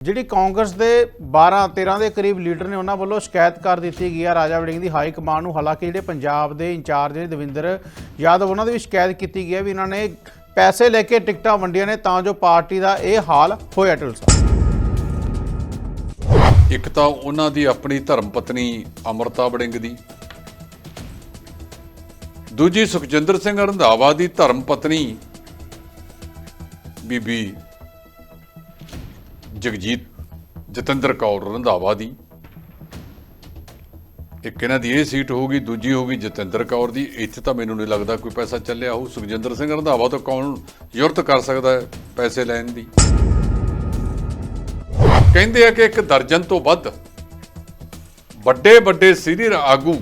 ਜਿਹੜੀ ਕਾਂਗਰਸ ਦੇ 12 13 ਦੇ ਕਰੀਬ ਲੀਡਰ ਨੇ ਉਹਨਾਂ ਵੱਲੋਂ ਸ਼ਿਕਾਇਤ ਕਰ ਦਿੱਤੀ ਗਈ ਹੈ ਰਾਜਾ ਵੜਿੰਗ ਦੀ ਹਾਈ ਕਮਾਂਡ ਨੂੰ ਹਾਲਾਂਕਿ ਜਿਹੜੇ ਪੰਜਾਬ ਦੇ ਇੰਚਾਰਜ ਨੇ ਦਵਿੰਦਰ ਯਾਦਵ, ਉਹਨਾਂ ਦੀ ਵੀ ਸ਼ਿਕਾਇਤ ਕੀਤੀ ਗਈ ਹੈ ਵੀ ਇਹਨਾਂ ਨੇ ਪੈਸੇ ਲੈ ਕੇ ਟਿਕਟਾਂ ਵੰਡੀਆਂ ਨੇ, ਤਾਂ ਜੋ ਪਾਰਟੀ ਦਾ ਇਹ ਹਾਲ ਹੋਇਆ ਢਿੱਲ ਸਾਹਿਬ ਇੱਕ ਤਾਂ ਉਹਨਾਂ ਦੀ ਆਪਣੀ ਧਰਮ ਪਤਨੀ ਅਮਰਤਾ ਵੜਿੰਗ ਦੀ, ਦੂਜੀ ਸੁਖਜਿੰਦਰ ਸਿੰਘ ਰੰਧਾਵਾ ਦੀ ਧਰਮ ਪਤਨੀ ਬੀਬੀ ਜਗਜੀਤ ਜਤਿੰਦਰ ਕੌਰ ਰੰਧਾਵਾ ਦੀ। ਇੱਕ ਇਹਨਾਂ ਦੀ ਇਹ ਸੀਟ ਹੋਊਗੀ, ਦੂਜੀ ਹੋਊਗੀ ਜਤਿੰਦਰ ਕੌਰ ਦੀ। ਇੱਥੇ ਤਾਂ ਮੈਨੂੰ ਨਹੀਂ ਲੱਗਦਾ ਕੋਈ ਪੈਸਾ ਚੱਲਿਆ ਹੋਊ। ਸੁਖਜਿੰਦਰ ਸਿੰਘ ਰੰਧਾਵਾ ਤੋਂ ਕੌਣ ਜ਼ਰੂਰਤ ਕਰ ਸਕਦਾ ਹੈ ਪੈਸੇ ਲੈਣ ਦੀ? ਕਹਿੰਦੇ ਆ ਕਿ ਇੱਕ ਦਰਜਨ ਤੋਂ ਵੱਧ ਵੱਡੇ ਵੱਡੇ ਸੀਨੀਅਰ ਆਗੂ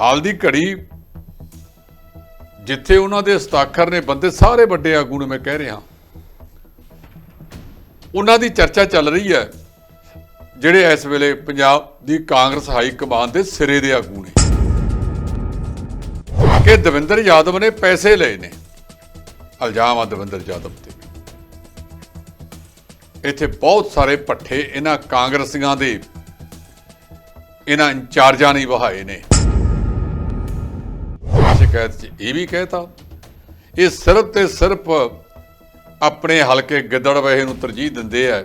ਹਾਲ ਦੀ ਘੜੀ ਜਿੱਥੇ ਉਹਨਾਂ ਦੇ ਹਸਤਾਖਰ ਨੇ ਬੰਦੇ ਸਾਰੇ ਵੱਡੇ ਆਗੂ ਨੂੰ ਮੈਂ ਕਹਿ ਰਿਹਾ। ਉਹਨਾਂ ਦੀ ਚਰਚਾ ਚੱਲ ਰਹੀ ਹੈ, ਜਿਹੜੇ ਇਸ ਵੇਲੇ ਪੰਜਾਬ ਦੀ ਕਾਂਗਰਸ ਹਾਈ ਕਮਾਨ ਦੇ ਸਿਰੇ ਦੇ ਆਗੂ ਨੇ। ਕਿ ਦਵਿੰਦਰ ਯਾਦਵ ਨੇ ਪੈਸੇ ਲਏ ਨੇ। ਇਲਜ਼ਾਮ ਆ ਦਵਿੰਦਰ ਯਾਦਵ ਤੇ। ਇੱਥੇ ਬਹੁਤ ਸਾਰੇ ਪੱਠੇ ਇਹਨਾਂ ਕਾਂਗਰਸੀਆਂ ਦੇ, ਇਹਨਾਂ ਇੰਚਾਰਜਾਂ ਨੇ ਵਹਾਏ ਨੇ। ਸ਼ਿਕਾਇਤ 'ਚ ਇਹ ਵੀ ਕਹਿਤਾ, ਇਹ ਸਿਰਫ ਤੇ ਸਿਰਫ ਆਪਣੇ ਹਲਕੇ ਗਿੱਦੜਵੇਹੇ ਨੂੰ ਤਰਜੀਹ ਦਿੰਦੇ ਆ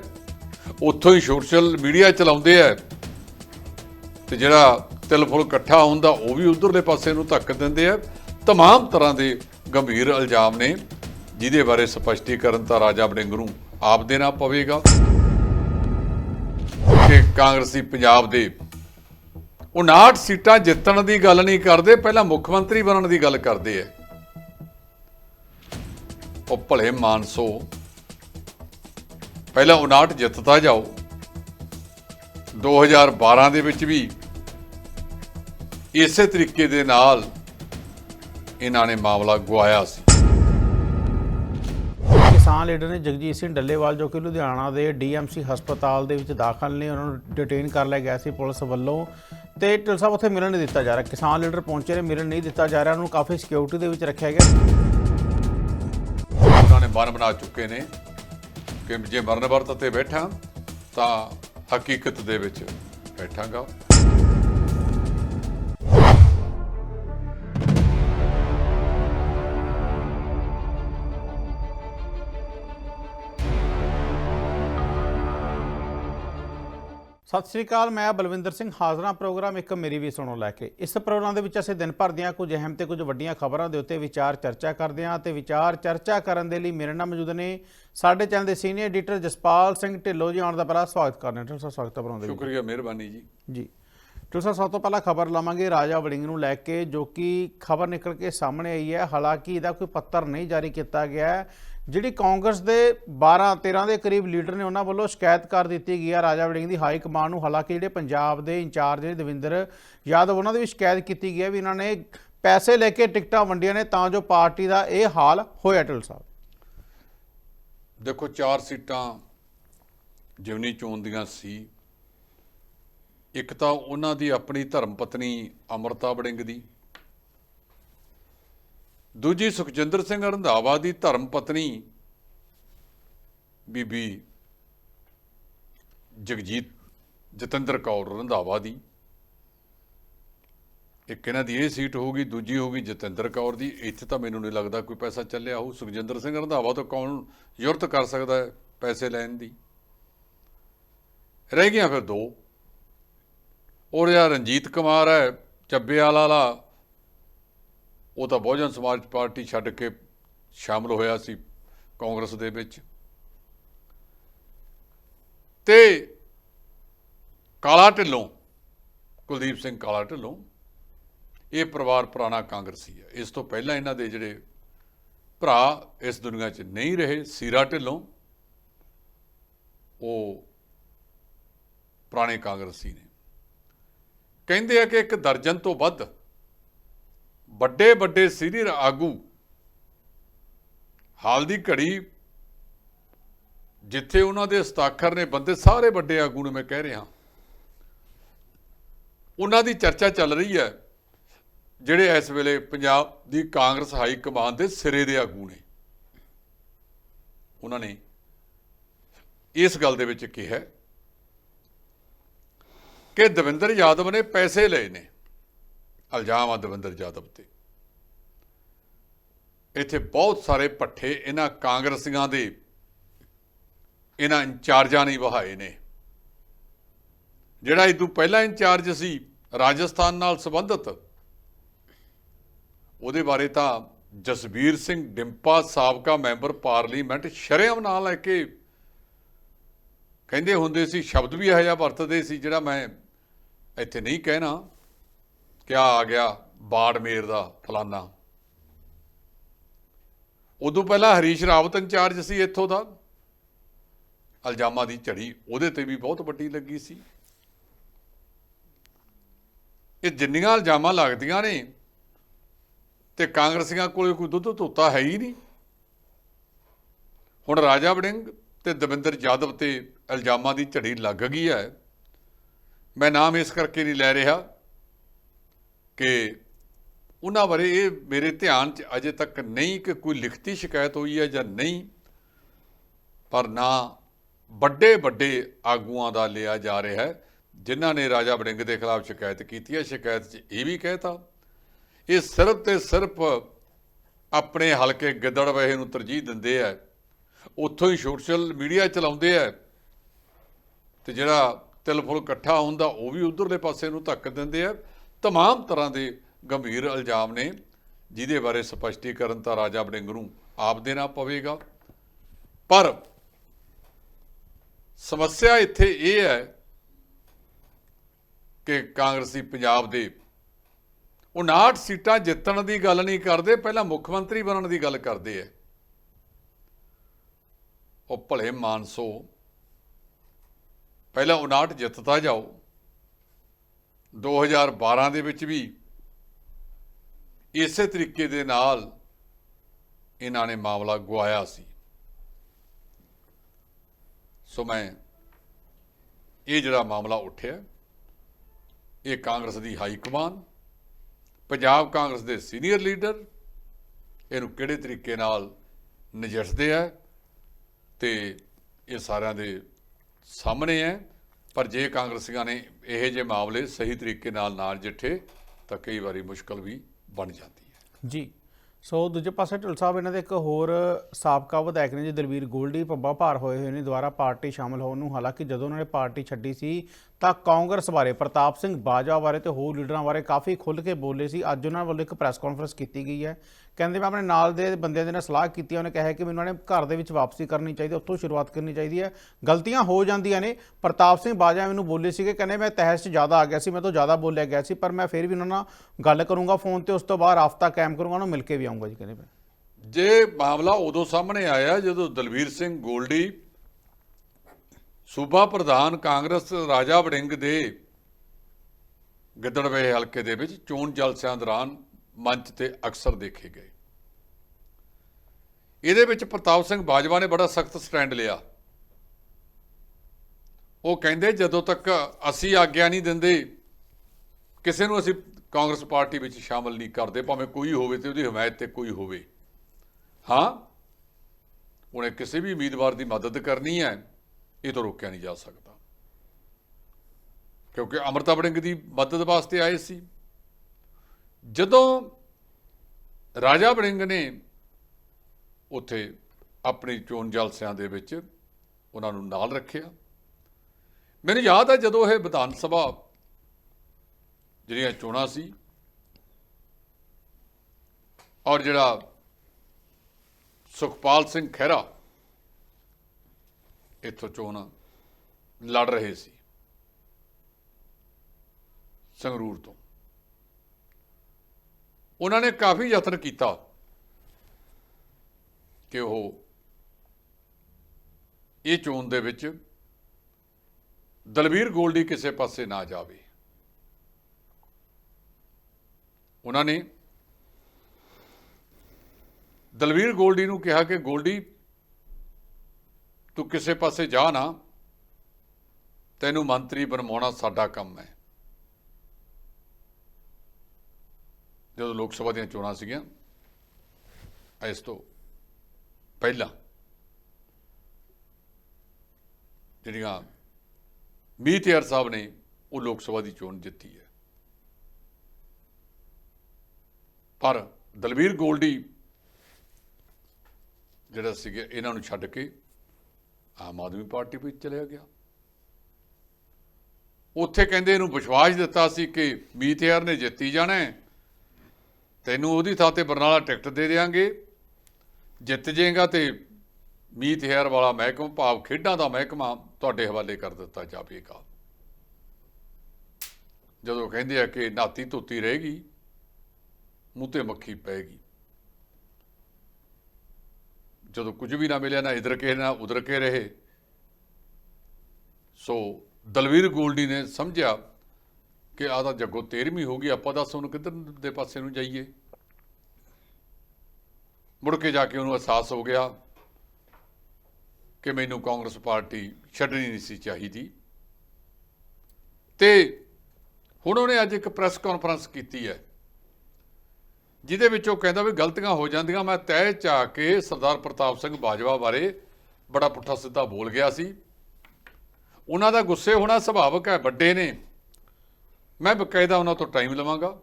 ਉੱਥੋਂ ਹੀ ਸੋਸ਼ਲ ਮੀਡੀਆ ਚਲਾਉਂਦੇ ਆ ਤੇ ਜਿਹੜਾ ਤਿਲ ਫੁਲ ਇਕੱਠਾ ਹੁੰਦਾ ਉਹ ਵੀ ਉਧਰਲੇ ਪਾਸੇ ਨੂੰ ਧੱਕ ਦਿੰਦੇ ਆ तमाम ਤਰ੍ਹਾਂ ਦੇ ਗੰਭੀਰ ਇਲਜ਼ਾਮ ਨੇ ਜਿਹਦੇ ਬਾਰੇ ਸਪਸ਼ਟੀਕਰਨ ਤਾਂ ਰਾਜਾ ਵੜਿੰਗ ਨੂੰ ਆਪ ਦੇਣਾ ਪਵੇਗਾ ਕਿ ਕਾਂਗਰਸੀ ਪੰਜਾਬ ਦੇ 59 ਸੀਟਾਂ ਜਿੱਤਣ ਦੀ ਗੱਲ ਨਹੀਂ ਕਰਦੇ ਪਹਿਲਾਂ ਮੁੱਖ ਮੰਤਰੀ ਬਣਨ ਦੀ ਗੱਲ ਕਰਦੇ ਆ ਉਹ ਭਲੇ ਮਾਨਸੋ ਪਹਿਲਾਂ 59 ਜਿੱਤਦਾ ਜਾਓ। 2012 ਦੇ ਵਿੱਚ ਵੀ ਇਸੇ ਤਰੀਕੇ ਦੇ ਨਾਲ ਇਹਨਾਂ ਨੇ ਮਾਮਲਾ ਗਵਾਇਆ ਸੀ। ਕਿਸਾਨ ਲੀਡਰ ਨੇ ਜਗਜੀਤ ਸਿੰਘ ਡੱਲੇਵਾਲ, ਜੋ ਕਿ ਲੁਧਿਆਣਾ ਦੇ ਡੀਐਮਸੀ ਹਸਪਤਾਲ ਦੇ ਵਿੱਚ ਦਾਖਲ ਨੇ, ਉਹਨਾਂ ਨੂੰ ਡਿਟੇਨ ਕਰ ਲਿਆ ਗਿਆ ਸੀ ਪੁਲਿਸ ਵੱਲੋਂ। ਤੇ ਢਿੱਲ ਸਾਹਿਬ, ਉੱਥੇ ਮਿਲਣ ਨਹੀਂ ਦਿੱਤਾ ਜਾ ਰਿਹਾ। ਕਿਸਾਨ ਲੀਡਰ ਪਹੁੰਚੇ ਨੇ, ਮਿਲਣ ਨਹੀਂ ਦਿੱਤਾ ਜਾ ਰਿਹਾ। ਉਹਨੂੰ ਕਾਫੀ ਸਿਕਿਉਰਿਟੀ ਦੇ ਵਿੱਚ ਰੱਖਿਆ ਗਿਆ। ਉਹਨਾਂ ਨੇ ਮਨ ਬਣਾ ਚੁੱਕੇ ਨੇ ਕਿ ਜੇ ਮਰਨ ਵਰਤ ਤੇ ਬੈਠਾਂ ਤਾਂ ਹਕੀਕਤ ਦੇ ਵਿੱਚ ਬੈਠਾਂਗਾ। ਸਤਿ ਸ੍ਰੀ ਅਕਾਲ ਮੈਂ ਬਲਵਿੰਦਰ ਸਿੰਘ ਹਾਜ਼ਰਾਂ ਪ੍ਰੋਗਰਾਮ ਇੱਕ ਮੇਰੀ ਵੀ ਸੁਣੋ ਲੈ ਕੇ। ਇਸ ਪ੍ਰੋਗਰਾਮ ਦੇ ਵਿੱਚ ਅਸੀਂ ਦਿਨ ਭਰ ਦੀਆਂ ਕੁਝ ਅਹਿਮ ਤੇ ਕੁਝ ਵੱਡੀਆਂ ਖਬਰਾਂ ਦੇ ਉੱਤੇ ਵਿਚਾਰ ਚਰਚਾ ਕਰਦੇ ਹਾਂ ਤੇ ਵਿਚਾਰ ਚਰਚਾ ਕਰਨ ਦੇ ਲਈ ਮੇਰੇ ਨਾਲ ਮੌਜੂਦ ਨੇ ਸਾਡੇ ਚੈਨਲ ਦੇ ਸੀਨੀਅਰ ਐਡੀਟਰ ਜਸਪਾਲ ਸਿੰਘ ਢਿੱਲੋਂ ਜੀ ਆਉਣ ਦਾ ਪਹਿਲਾ ਸਵਾਗਤ ਕਰਨੇ ਹਾਂ। ਸਰ ਸਵਾਗਤ ਹੈ ਬਣਾਉਂਦੇ ਸ਼ੁਕਰੀਆ ਮਿਹਰਬਾਨੀ ਜੀ। ਜੀ। ਤੁਸੀਂ ਸਭ ਤੋਂ ਪਹਿਲਾਂ ਖਬਰ ਲਾਵਾਂਗੇ ਰਾਜਾ ਵੜਿੰਗ ਨੂੰ ਲੈ ਕੇ ਜੋ ਕਿ ਖਬਰ ਨਿਕਲ ਕੇ ਸਾਹਮਣੇ ਆਈ ਹੈ। ਹਾਲਾਂਕਿ ਇਹਦਾ ਕੋਈ ਪੱਤਰ ਨਹੀਂ ਜਾਰੀ ਕੀਤਾ ਗਿਆ ਹੈ। ਜਿਹੜੀ ਕਾਂਗਰਸ ਦੇ 12 13 ਦੇ ਕਰੀਬ ਲੀਡਰ ਨੇ ਉਹਨਾਂ ਵੱਲੋਂ ਸ਼ਿਕਾਇਤ ਕਰ ਦਿੱਤੀ ਗਈ ਹੈ ਰਾਜਾ ਵੜਿੰਗ ਦੀ ਹਾਈ ਕਮਾਂਡ ਨੂੰ ਹਾਲਾਂਕਿ ਜਿਹੜੇ ਪੰਜਾਬ ਦੇ ਇੰਚਾਰਜ ਜਿਹੜੇ ਦਵਿੰਦਰ ਯਾਦਵ, ਉਹਨਾਂ ਦੀ ਵੀ ਸ਼ਿਕਾਇਤ ਕੀਤੀ ਗਈ ਹੈ ਵੀ ਇਹਨਾਂ ਨੇ ਪੈਸੇ ਲੈ ਕੇ ਟਿਕਟਾਂ ਵੰਡੀਆਂ ਨੇ, ਤਾਂ ਜੋ ਪਾਰਟੀ ਦਾ ਇਹ ਹਾਲ ਹੋਇਆ। ਢਿੱਲ ਸਾਹਿਬ। ਦੇਖੋ, ਚਾਰ ਸੀਟਾਂ ਜਿਵਨੀ ਚੋਣ ਦੀਆਂ ਸੀ। ਇੱਕ ਤਾਂ ਉਹਨਾਂ ਦੀ ਆਪਣੀ ਧਰਮ ਪਤਨੀ ਅਮਰਤਾ ਵੜਿੰਗ ਦੀ ਦੂਜੀ ਸੁਖਜਿੰਦਰ ਸਿੰਘ ਰੰਧਾਵਾ ਦੀ ਧਰਮ ਪਤਨੀ ਬੀਬੀ ਜਗਜੀਤ ਜਤਿੰਦਰ ਕੌਰ ਰੰਧਾਵਾ ਦੀ। ਇੱਕ ਇਹਨਾਂ ਦੀ ਇਹ ਸੀਟ ਹੋਊਗੀ, ਦੂਜੀ ਹੋਊਗੀ ਜਤਿੰਦਰ ਕੌਰ ਦੀ। ਇੱਥੇ ਤਾਂ ਮੈਨੂੰ ਨਹੀਂ ਲੱਗਦਾ ਕੋਈ ਪੈਸਾ ਚੱਲਿਆ ਹੋਊ। ਸੁਖਜਿੰਦਰ ਸਿੰਘ ਰੰਧਾਵਾ ਤੋਂ ਕੌਣ ਜ਼ਰੂਰਤ ਕਰ ਸਕਦਾ ਹੈ ਪੈਸੇ ਲੈਣ ਦੀ? ਰਹਿ ਗਈਆਂ ਫਿਰ ਦੋ। ਔਰ ਯਾਰ ਰਣਜੀਤ ਕੁਮਾਰ ਹੈ, ਚੱਬੇ ਵਾਲਾ ਉਹ ਤਾਂ ਬਹੁਜਨ ਸਮਾਜ ਪਾਰਟੀ ਛੱਡ ਕੇ ਸ਼ਾਮਲ ਹੋਇਆ ਸੀ ਕਾਂਗਰਸ ਦੇ ਵਿੱਚ। ਤੇ ਕਾਲਾ ਢਿੱਲੋਂ, ਕੁਲਦੀਪ ਸਿੰਘ ਕਾਲਾ ਢਿੱਲੋਂ, ਇਹ ਪਰਿਵਾਰ ਪੁਰਾਣਾ ਕਾਂਗਰਸੀ ਹੈ। ਇਸ ਤੋਂ ਪਹਿਲਾਂ ਇਹਨਾਂ ਦੇ ਜਿਹੜੇ ਭਰਾ ਇਸ ਦੁਨੀਆ 'ਚ ਨਹੀਂ ਰਹੇ, ਸੀਰਾ ਢਿੱਲੋਂ, ਉਹ ਪੁਰਾਣੇ ਕਾਂਗਰਸੀ ਨੇ। ਕਹਿੰਦੇ ਆ ਕਿ ਇੱਕ ਦਰਜਨ ਤੋਂ ਵੱਧ ਵੱਡੇ ਵੱਡੇ ਸੀਨੀਅਰ ਆਗੂ ਹਾਲ ਦੀ ਘੜੀ ਜਿੱਥੇ ਉਹਨਾਂ ਦੇ ਹਸਤਾਖਰ ਨੇ ਬੰਦੇ ਸਾਰੇ ਵੱਡੇ ਆਗੂ ਨੂੰ ਮੈਂ ਕਹਿ ਰਿਹਾ। ਉਹਨਾਂ ਦੀ ਚਰਚਾ ਚੱਲ ਰਹੀ ਹੈ, ਜਿਹੜੇ ਇਸ ਵੇਲੇ ਪੰਜਾਬ ਦੀ ਕਾਂਗਰਸ ਹਾਈ ਕਮਾਨ ਦੇ ਸਿਰੇ ਦੇ ਆਗੂ ਨੇ। ਉਹਨਾਂ ਨੇ ਇਸ ਗੱਲ ਦੇ ਵਿੱਚ ਕਿਹਾ ਕਿ ਦਵਿੰਦਰ ਯਾਦਵ ਨੇ ਪੈਸੇ ਲਏ ਨੇ। ਇਲਜ਼ਾਮ ਆ ਦਵਿੰਦਰ ਯਾਦਵ ਤੇ। ਇੱਥੇ ਬਹੁਤ ਸਾਰੇ ਪੱਠੇ ਇਹਨਾਂ ਕਾਂਗਰਸੀਆਂ ਦੇ, ਇਹਨਾਂ ਇੰਚਾਰਜਾਂ ਨੇ ਵਹਾਏ ਨੇ। ਜਿਹੜਾ ਇਹ ਤੋਂ ਪਹਿਲਾਂ ਇੰਚਾਰਜ ਸੀ, ਰਾਜਸਥਾਨ ਨਾਲ ਸੰਬੰਧਿਤ, ਉਹਦੇ ਬਾਰੇ ਤਾਂ ਜਸਬੀਰ ਸਿੰਘ ਡਿੰਪਾ ਸਾਬਕਾ ਮੈਂਬਰ ਪਾਰਲੀਮੈਂਟ ਸ਼ਰੇਆਮ ਨਾਲ ਲੈ ਕੇ ਕਹਿੰਦੇ ਹੁੰਦੇ ਸੀ, ਸ਼ਬਦ ਵੀ ਇਹੋ ਜਿਹਾ ਵਰਤਦੇ ਸੀ ਜਿਹੜਾ ਮੈਂ ਇੱਥੇ ਨਹੀਂ ਕਹਿਣਾ। ਕਿਆ ਆ ਗਿਆ? ਬਾੜਮੇਰ ਦਾ ਫਲਾਨਾ। ਉਦੋਂ ਪਹਿਲਾਂ ਹਰੀਸ਼ ਰਾਵਤ ਇੰਚਾਰਜ ਸੀ ਇੱਥੋਂ ਦਾ। ਇਲਜ਼ਾਮਾਂ ਦੀ ਝੜੀ ਉਹਦੇ ਤੇ ਵੀ ਬਹੁਤ ਵੱਡੀ ਲੱਗੀ ਸੀ। ਇਹ ਜਿੰਨੀਆਂ ਇਲਜ਼ਾਮਾਂ ਲੱਗਦੀਆਂ ਨੇ ਤੇ ਕਾਂਗਰਸੀਆਂ ਕੋਲੇ ਕੋਈ ਦੁੱਧ ਧੋਤਾ ਹੈ ਹੀ ਨਹੀਂ। ਹੁਣ ਰਾਜਾ ਵੜਿੰਗ ਤੇ ਦਵਿੰਦਰ ਯਾਦਵ ਤੇ ਇਲਜ਼ਾਮਾਂ ਦੀ ਝੜੀ ਲੱਗ ਗਈ ਹੈ। ਮੈਂ ਨਾਮ ਇਸ ਕਰਕੇ ਨਹੀਂ ਲੈ ਰਿਹਾ। ਕਿ ਉਹਨਾਂ ਬਾਰੇ ਇਹ ਮੇਰੇ ਧਿਆਨ 'ਚ ਅਜੇ ਤੱਕ ਨਹੀਂ ਕਿ ਕੋਈ ਲਿਖਤੀ ਸ਼ਿਕਾਇਤ ਹੋਈ ਹੈ ਜਾਂ ਨਹੀਂ, ਪਰ ਨਾ ਵੱਡੇ ਵੱਡੇ ਆਗੂਆਂ ਦਾ ਲਿਆ ਜਾ ਰਿਹਾ ਹੈ, ਜਿਨ੍ਹਾਂ ਨੇ ਰਾਜਾ ਵੜਿੰਗ ਦੇ ਖਿਲਾਫ ਸ਼ਿਕਾਇਤ ਕੀਤੀ ਹੈ। ਸ਼ਿਕਾਇਤ 'ਚ ਇਹ ਵੀ ਕਹਿਤਾ, ਇਹ ਸਿਰਫ ਤੇ ਸਿਰਫ ਆਪਣੇ ਹਲਕੇ ਗਿੱਦੜ ਗਿੱਦੜਵੇਹੇ ਨੂੰ ਤਰਜੀਹ ਦਿੰਦੇ ਆ ਉੱਥੋਂ ਹੀ ਸੋਸ਼ਲ ਮੀਡੀਆ ਚਲਾਉਂਦੇ ਆ ਤੇ ਜਿਹੜਾ ਤਿਲ ਫੁਲ ਇਕੱਠਾ ਹੁੰਦਾ, ਉਹ ਵੀ ਉਧਰਲੇ ਪਾਸੇ ਨੂੰ ਧੱਕ ਦਿੰਦੇ ਆ तमाम ਤਰ੍ਹਾਂ ਦੇ ਗੰਭੀਰ ਇਲਜ਼ਾਮ ਨੇ ਜਿਹਦੇ ਬਾਰੇ ਸਪਸ਼ਟੀਕਰਨ ਤਾਂ ਰਾਜਾ ਵੜਿੰਗ ਨੂੰ ਆਪ ਦੇਣਾ ਪਵੇਗਾ ਪਰ ਸਮੱਸਿਆ ਇੱਥੇ ਇਹ ਹੈ ਕਿ ਕਾਂਗਰਸੀ ਪੰਜਾਬ ਦੇ 59 ਸੀਟਾਂ ਜਿੱਤਣ ਦੀ ਗੱਲ ਨਹੀਂ ਕਰਦੇ ਪਹਿਲਾਂ ਮੁੱਖ ਮੰਤਰੀ ਬਣਨ ਦੀ ਗੱਲ ਕਰਦੇ ਐ ਉਹ ਭਲੇ ਮਾਨਸੋ ਪਹਿਲਾਂ 59 ਜਿੱਤਦਾ ਜਾਓ 2012 ਦੇ ਵਿੱਚ ਵੀ ਇਸੇ ਤਰੀਕੇ ਦੇ ਨਾਲ ਇਹਨਾਂ ਨੇ ਮਾਮਲਾ ਗਵਾਇਆ ਸੀ। ਸੋ ਮੈਂ ਇਹ ਜਿਹੜਾ ਮਾਮਲਾ ਉੱਠਿਆ, ਇਹ ਕਾਂਗਰਸ ਦੀ ਹਾਈ ਕਮਾਨ ਪੰਜਾਬ ਕਾਂਗਰਸ ਦੇ ਸੀਨੀਅਰ ਲੀਡਰ, ਇਹਨੂੰ ਕਿਹੜੇ ਤਰੀਕੇ ਨਾਲ ਨਜਿੱਠਦੇ ਆ ਤੇ ਇਹ ਸਾਰਿਆਂ ਦੇ ਸਾਹਮਣੇ ਹੈ। ਪਰ ਜੇ ਕਾਂਗਰਸੀਆਂ ਨੇ ਇਹੋ ਜਿਹੇ ਮਾਮਲੇ ਸਹੀ ਤਰੀਕੇ ਨਾਲ ਨਾ ਨਜਿੱਠੇ ਤਾਂ ਕਈ ਵਾਰੀ ਮੁਸ਼ਕਲ ਵੀ ਬਣ ਜਾਂਦੀ ਹੈ। ਜੀ। ਸੋ ਦੂਜੇ ਪਾਸੇ ਢਿੱਲ ਸਾਹਿਬ, ਇਹਨਾਂ ਦੇ ਇੱਕ ਹੋਰ ਸਾਬਕਾ ਵਿਧਾਇਕ ਨੇ ਜੀ ਦਲਵੀਰ ਗੋਲਡੀ, ਪੱਬਾ ਭਾਰ ਹੋਏ ਹੋਏ ਨੇ, ਦੁਬਾਰਾ ਪਾਰਟੀ ਸ਼ਾਮਲ ਹੋਣ ਨੂੰ। ਹਾਲਾਂਕਿ ਜਦੋਂ ਉਹਨਾਂ ਨੇ ਪਾਰਟੀ ਛੱਡੀ ਸੀ, ਤਾਂ ਕਾਂਗਰਸ ਬਾਰੇ, ਪ੍ਰਤਾਪ ਸਿੰਘ ਬਾਜਵਾ ਬਾਰੇ ਤੇ ਹੋਰ ਲੀਡਰਾਂ ਬਾਰੇ ਕਾਫੀ ਖੁੱਲ੍ਹ ਕੇ ਬੋਲੇ ਸੀ। ਅੱਜ ਉਹਨਾਂ ਵੱਲੋਂ ਇੱਕ ਪ੍ਰੈਸ ਕਾਨਫਰੰਸ ਕੀਤੀ ਗਈ ਹੈ। ਕਹਿੰਦੇ ਮੈਂ ਆਪਣੇ ਨਾਲ ਦੇ ਬੰਦਿਆਂ ਦੇ ਨਾਲ ਸਲਾਹ ਕੀਤੀ ਉਹਨੇ ਕਿਹਾ ਕਿ ਮੈਨੂੰ ਉਹਨਾਂ ਨੇ ਘਰ ਦੇ ਵਿੱਚ ਵਾਪਸੀ ਕਰਨੀ ਚਾਹੀਦੀ ਉੱਥੋਂ ਸ਼ੁਰੂਆਤ ਕਰਨੀ ਚਾਹੀਦੀ ਹੈ। ਗਲਤੀਆਂ ਹੋ ਜਾਂਦੀਆਂ ਨੇ। ਪ੍ਰਤਾਪ ਸਿੰਘ ਬਾਜਵਾ ਮੈਨੂੰ ਬੋਲੇ ਸੀਗੇ, ਕਹਿੰਦੇ ਮੈਂ ਤਹਿਸ 'ਚ ਜ਼ਿਆਦਾ ਆ ਗਿਆ ਸੀ, ਮੈਂ ਤੋਂ ਜ਼ਿਆਦਾ ਬੋਲਿਆ ਗਿਆ ਸੀ, ਪਰ ਮੈਂ ਫਿਰ ਵੀ ਉਹਨਾਂ ਨਾਲ ਗੱਲ ਕਰੂੰਗਾ ਫੋਨ ਤੇ, ਉਸ ਤੋਂ ਬਾਅਦ ਰਾਫਤਾ ਕਾਇਮ ਕਰੂੰਗਾ, ਉਹਨੂੰ ਮਿਲ ਕੇ ਵੀ ਆਉਂਗਾ ਜੀ, ਕਹਿੰਦੇ ਮੈਂ। ਜੇ ਮਾਮਲਾ ਉਦੋਂ ਸਾਹਮਣੇ ਆਇਆ ਜਦੋਂ ਦਲਵੀਰ ਸਿੰਘ ਗੋਲਡੀ, ਸੂਬਾ ਪ੍ਰਧਾਨ ਕਾਂਗਰਸ ਰਾਜਾ ਵੜਿੰਗ ਦੇ ਗਿੱਦੜਵੇ ਹਲਕੇ ਦੇ ਵਿੱਚ ਚੋਣ ਜਲਸਿਆਂ ਦੌਰਾਨ ਮੰਚ ਤੇ ਅਕਸਰ ਦੇਖੇ ਗਏ। ਇਹਦੇ ਵਿੱਚ ਪ੍ਰਤਾਪ ਸਿੰਘ ਬਾਜਵਾ ਨੇ ਬੜਾ ਸਖਤ ਸਟੈਂਡ ਲਿਆ। ਉਹ ਕਹਿੰਦੇ, ਜਦੋਂ ਤੱਕ ਅਸੀਂ ਆਗਿਆ ਨਹੀਂ ਦਿੰਦੇ, ਕਿਸੇ ਨੂੰ ਅਸੀਂ ਕਾਂਗਰਸ ਪਾਰਟੀ ਵਿੱਚ ਸ਼ਾਮਲ ਨਹੀਂ ਕਰਦੇ, ਭਾਵੇਂ ਕੋਈ ਹੋਵੇ ਤੇ ਉਹਦੀ ਹਮਾਇਤ ਤੇ ਕੋਈ ਹੋਵੇ। ਹਾਂ, ਉਹਨੇ ਕਿਸੇ ਵੀ ਉਮੀਦਵਾਰ ਦੀ ਮਦਦ ਕਰਨੀ ਹੈ, ਇਹ ਤੋਂ ਰੋਕਿਆ ਨਹੀਂ ਜਾ ਸਕਦਾ। ਕਿਉਂਕਿ ਅਮਰਤਾ ਬੜਿੰਗ ਦੀ ਮਦਦ ਵਾਸਤੇ ਆਏ ਸੀ। ਜਦੋਂ ਰਾਜਾ ਵੜਿੰਗ ਨੇ ਉੱਥੇ ਆਪਣੀ ਚੋਣ ਜਲਸਿਆਂ ਦੇ ਵਿੱਚ ਉਹਨਾਂ ਨੂੰ ਨਾਲ ਰੱਖਿਆ, ਮੈਨੂੰ ਯਾਦ ਆ ਜਦੋਂ ਇਹ ਵਿਧਾਨ ਸਭਾ ਜਿਹੜੀਆਂ ਚੋਣਾਂ ਸੀ ਔਰ ਜਿਹੜਾ ਸੁਖਪਾਲ ਸਿੰਘ ਖਹਿਰਾ ਇੱਥੋਂ ਚੋਣ ਲੜ ਰਹੇ ਸੀ ਸੰਗਰੂਰ ਤੋਂ। ਉਹਨਾਂ ਨੇ ਕਾਫੀ ਯਤਨ ਕੀਤਾ ਕਿ ਉਹ ਇਹ ਚੋਣ ਦੇ ਵਿੱਚ ਦਲਵੀਰ ਗੋਲਡੀ ਕਿਸੇ ਪਾਸੇ ਨਾ ਜਾਵੇ। ਉਹਨਾਂ ਨੇ ਦਲਵੀਰ ਗੋਲਡੀ ਨੂੰ ਕਿਹਾ ਕਿ ਗੋਲਡੀ, ਤੂੰ ਕਿਸੇ ਪਾਸੇ ਜਾ ਨਾ, ਤੈਨੂੰ ਮੰਤਰੀ ਬਣਵਾਉਣਾ ਸਾਡਾ ਕੰਮ ਹੈ। ਜਦੋਂ ਲੋਕ ਸਭਾ ਦੀਆਂ ਚੋਣਾਂ ਸੀਗੀਆਂ, ਇਸ ਤੋਂ ਪਹਿਲਾਂ ਜਿਹੜੀਆਂ ਮੀਤ ਸਾਹਿਬ ਨੇ, ਉਹ ਲੋਕ ਸਭਾ ਦੀ ਚੋਣ ਜਿੱਤੀ ਹੈ। ਪਰ ਦਲਵੀਰ ਗੋਲਡੀ ਜਿਹੜਾ ਸੀਗਾ, ਇਹਨਾਂ ਨੂੰ ਛੱਡ ਕੇ ਆਮ ਆਦਮੀ ਪਾਰਟੀ ਵਿੱਚ ਚਲਿਆ ਗਿਆ। ਉੱਥੇ ਕਹਿੰਦੇ ਇਹਨੂੰ ਵਿਸ਼ਵਾਸ ਦਿੱਤਾ ਸੀ ਕਿ ਮੀਤ ਨੇ ਜਿੱਤੀ ਜਾਣਾ ਤੈਨੂੰ ਉਹਦੀ ਥਾਂ ਤੇ ਬਰਨਾਲਾ ਟਿਕਟ ਦੇ ਦੇਾਂਗੇ ਜਿੱਤ ਜਾਏਗਾ ਤੇ ਮੀਤ ਹੈਰ ਵਾਲਾ ਮਹਿਕਮਾ, ਭਾਵ ਖੇਡਾਂ ਦਾ ਮਹਿਕਮਾ ਤੁਹਾਡੇ ਹਵਾਲੇ ਕਰ ਦਿੱਤਾ ਜਾਵੇਗਾ ਜਦੋਂ ਕਹਿੰਦੇ ਆ ਕਿ ਨਾਤੀ ਧੋਤੀ ਰਹੇਗੀ, ਮੂੰਹ ਤੇ ਮੱਖੀ ਪਏਗੀ। ਜਦੋਂ ਕੁਝ ਵੀ ਨਾ ਮਿਲਿਆ, ਨਾ ਇਧਰ ਕੇ, ਨਾ ਉਧਰ ਕੇ ਰਹੇ। ਸੋ ਦਲਵੀਰ ਗੋਲਡੀ ਨੇ ਸਮਝਿਆ ਕਿ ਆਹ ਤਾਂ ਜੱਗੋ 13ਵੀਂ ਹੋ ਗਈ, ਆਪਾਂ ਦੱਸ ਉਹਨੂੰ ਕਿੱਧਰ ਦੇ ਪਾਸੇ ਨੂੰ ਜਾਈਏ? ਮੁੜ ਕੇ ਜਾ ਕੇ ਉਹਨੂੰ ਅਹਿਸਾਸ ਹੋ ਗਿਆ ਕਿ ਮੈਨੂੰ ਕਾਂਗਰਸ ਪਾਰਟੀ ਛੱਡਣੀ ਨਹੀਂ ਸੀ ਚਾਹੀਦੀ। ਤੇ ਹੁਣ ਉਹਨੇ ਅੱਜ ਇੱਕ ਪ੍ਰੈਸ ਕਾਨਫਰੰਸ ਕੀਤੀ ਹੈ, ਜਿਹਦੇ ਵਿੱਚ ਉਹ ਕਹਿੰਦਾ ਵੀ ਗਲਤੀਆਂ ਹੋ ਜਾਂਦੀਆਂ, ਮੈਂ ਤੈਅ ਚ ਕੇ ਸਰਦਾਰ ਪ੍ਰਤਾਪ ਸਿੰਘ ਬਾਜਵਾ ਬਾਰੇ ਬੜਾ ਪੁੱਠਾ ਸਿੱਧਾ ਬੋਲ ਗਿਆ ਸੀ। ਉਹਨਾਂ ਦਾ ਗੁੱਸੇ ਹੋਣਾ ਸੁਭਾਵਕ ਹੈ, ਵੱਡੇ ਨੇ। ਮੈਂ ਬਕਾਇਦਾ ਉਹਨਾਂ ਤੋਂ ਟਾਈਮ ਲਵਾਂਗਾ।